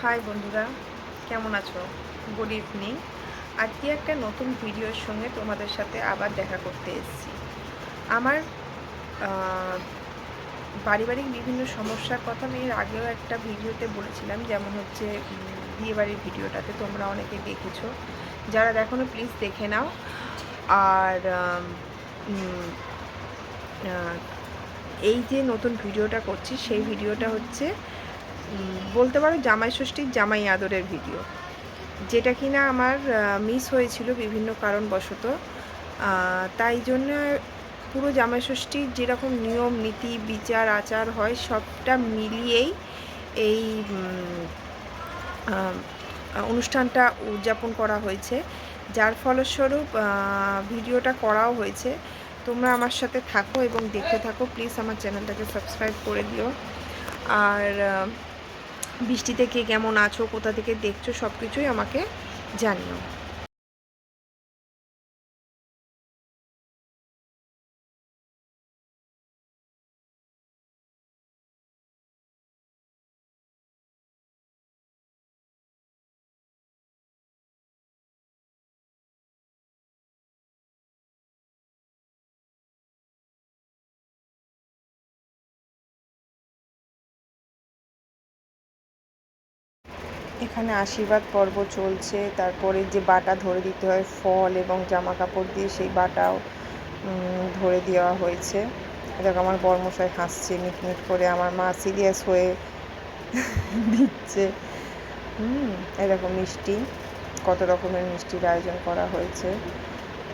High বন্ধুরা, কেমন আছো? গুড ইভিনিং আজকে একটা নতুন ভিডিওর সঙ্গে তোমাদের সাথে আবার দেখা করতে এসেছি। আমার পারিবারিক বিভিন্ন সমস্যার কথা আমি এর আগেও একটা ভিডিওতে বলেছিলাম, যেমন হচ্ছে বিয়েবাড়ির ভিডিওটাতে তোমরা অনেকে দেখেছ। যারা দেখো প্লিজ দেখে নাও। আর এই যে নতুন ভিডিওটা করছি, সেই ভিডিওটা হচ্ছে বলতে পারো জামাই ষষ্ঠীর জামাই আদরের ভিডিও যেটা কিনা আমার মিস হয়েছিল বিভিন্ন কারণবশত। তাই জন্য পুরো জামাই ষষ্ঠীর যেরকম নিয়ম, নীতি, বিচার, আচার হয়, সবটা মিলিয়েই এই অনুষ্ঠানটা উদযাপন করা হয়েছে। যার ফলস্বরূপ ভিডিওটা করাও হয়েছে। তোমরা আমার সাথে থাকো এবং দেখতে থাকো। প্লিজ আমার চ্যানেলটাকে সাবস্ক্রাইব করে দিও। আর বৃষ্টিতে কে কেমন আছো কোথা থেকে দেখছ সব কিছুই আমাকে জানিও। এখানে আশীর্বাদ পর্ব চলছে। তারপরে যে বাটা ধরে দিতে হয়, ফল এবং জামা কাপড় দিয়ে সেই বাটাও ধরে দেওয়া হয়েছে। দেখো আমার বর্মশাই হাসছে, মিটমিট করে। আমার মা সিরিয়াস হয়ে দিচ্ছে। এরকম মিষ্টি, কত রকমের মিষ্টির আয়োজন করা হয়েছে।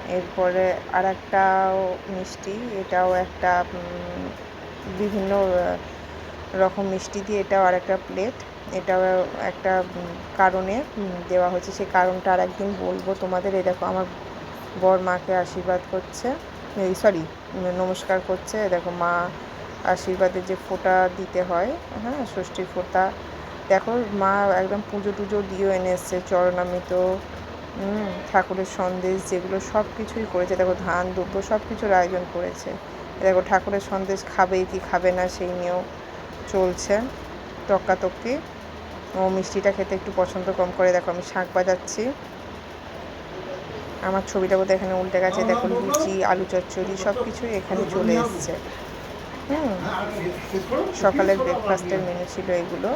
এরপরে আর একটাও মিষ্টি, এটাও একটা বিভিন্ন রকম মিষ্টি দিয়ে এটাও আর একটা প্লেট এটাও একটা কারণে দেওয়া হয়েছে সেই কারণটা আর একদিন বলব তোমাদের। এই দেখো আমার বর মাকে আশীর্বাদ করছে, এই সরি নমস্কার করছে। দেখো মা আশীর্বাদের যে ফোঁটা দিতে হয় হ্যাঁ ষষ্ঠীর ফোঁটা। দেখো মা একদম পুজো টুজো দিয়েও এনে এসছে, চরণামৃত ঠাকুরের সন্দেশ, যেগুলো সব কিছুই করেছে। দেখো ধান দুব্য সব কিছুর আয়োজন করেছে। দেখো ঠাকুরের সন্দেশ খাবে কি খাবে না সেই নিয়েও চলছে তক্কাতক্কি ও মিষ্টিটা খেতে একটু পছন্দ কম করে। দেখো, আমি শাঁখ বাজাচ্ছি। আমার ছবিটা বোধহয় এখানে উল্টে গেছে। দেখো লুচি, আলু চচ্চড়ি সব কিছুই এখানে চলে এসছে। হুম, সকালের ব্রেকফাস্টের মেনু ছিল এগুলো।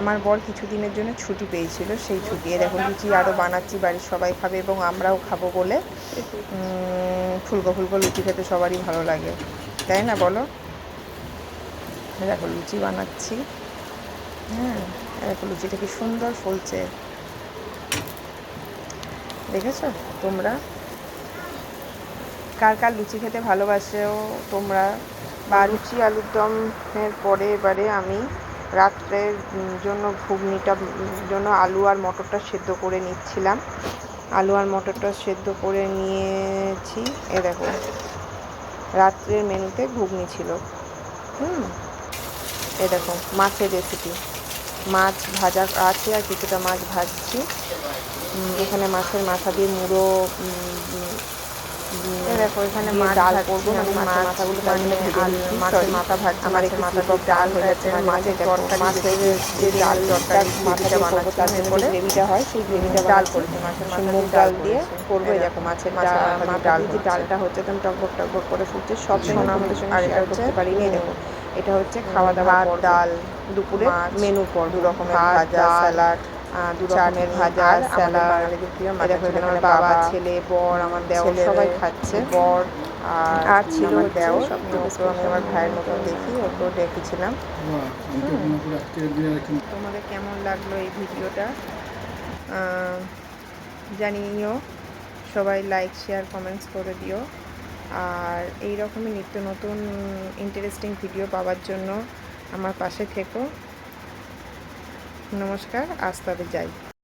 আমার বর কিছু দিনের জন্য ছুটি পেয়েছিল সেই ছুটি। দেখো লুচি আরও বানাচ্ছি, বাড়ির সবাই খাবে এবং আমরাও খাব বলে। ফুলকো ফুলকো লুচি খেতে সবারই ভালো লাগে। তাই না, বলো? দেখো লুচি বানাচ্ছি। হ্যাঁ দেখো লুচিটা কি সুন্দর ফুলছে। দেখেছ? তোমরা? কার কার লুচি খেতে ভালোবাসেও তোমরা? বা লুচি আলুর দমের পরে এবারে আমি রাত্রের জন্য ঘুগনিটা, জন্য আলু আর মটরটা সেদ্ধ করে নিচ্ছিলাম। আলু আর মটরটা সেদ্ধ করে নিয়েছি। এ দেখো, রাত্রের মেনুতে ঘুগনি ছিল। হুম এ দেখো মাছের রেসিপি মাছ ভাজা আছে আর কিছুটা মাছ ভাজছি। এখানে মাছের মাথা দিয়ে মুড়ো দেখো এখানে ডাল করব। মানে মাছের মাথাগুলো তার মাছের মাথা ভাজছি, আমার একটু মাথা ফুলকো ডাল হয়ে যাচ্ছে মাছের তরকারি মাছের যে ডাল তরকারি মাথাটা বানাচ্ছি করে করে গ্রেভিটা হয় সেই গ্রেভিটা ডাল করেছি, মাছের মুগ ডাল দিয়ে করব দেখো, মাছের মাথা ডাল যে। ডালটা হচ্ছে একদম টকবক টকবক করে ফুটছে সব জন্য আমাদের সঙ্গে শেয়ার করতে পারিনি দেখো। এটা হচ্ছে খাওয়া দাওয়া ভাত, ডাল, দুপুরে মেনু পর দু রকমের ভাত, ভাজা স্যালাড দু রকমের ভাজা স্যালাড। আমার বাবা ছেলে বর আমার দেওর সবাই খাচ্ছে। বর আর ছিল আমার হচ্ছে সব আমি আমার ভাইয়ের মতো দেখি ওকেও ডেকেছিলাম। একটু তোমাদের কেমন লাগল এই ভিডিওটা? জানিও। সবাই লাইক শেয়ার কমেন্টস করে দিও। আর এই রকমই নিত্য নতুন ইন্টারেস্টিং ভিডিও পাওয়ার জন্য আমার পাশে থেকো। নমস্কার, আজ তবে যাই।